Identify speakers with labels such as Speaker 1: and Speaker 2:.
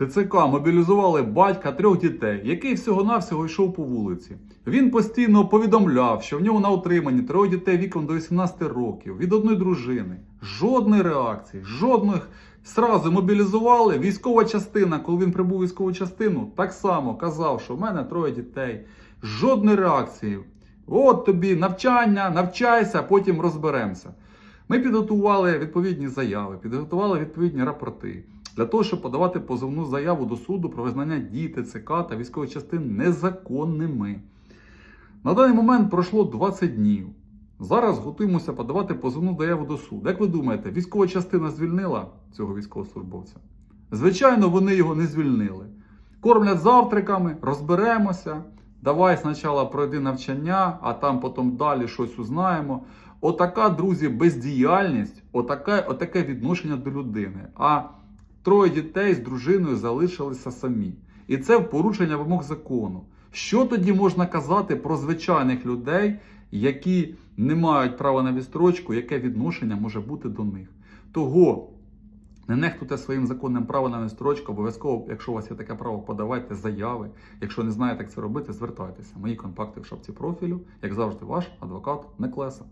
Speaker 1: ТЦК мобілізували батька трьох дітей, який всього-навсього йшов по вулиці. Він постійно повідомляв, що в нього на утриманні троє дітей віком до 18 років від одної дружини. Жодної реакції, жодних. Сразу мобілізували. Військова частина, коли він прибув військову частину, так само казав, що в мене троє дітей. Жодної реакції. От тобі навчання, навчайся, потім розберемося. Ми підготували відповідні заяви, підготували відповідні рапорти для того, щоб подавати позовну заяву до суду про визнання дій ТЦК та військових частин незаконними. На даний момент пройшло 20 днів. Зараз готуємося подавати позовну заяву до суду. Як ви думаєте, військова частина звільнила цього військовослужбовця? Звичайно, вони його не звільнили. Кормлять завтраками, розберемося. Давай спочатку пройди навчання, а там потім далі щось узнаємо. Отака, друзі, бездіяльність, отаке, отаке відношення до людини. А троє дітей з дружиною залишилися самі. І це в порушення вимог закону. Що тоді можна казати про звичайних людей, які не мають права на відстрочку, яке відношення може бути до них? Того не нехтуйте своїм законним правом на відстрочку. Обов'язково, якщо у вас є таке право, подавайте заяви. Якщо не знаєте, як це робити, звертайтеся. Мої контакти в шапці профілю, як завжди, ваш адвокат Неклеса.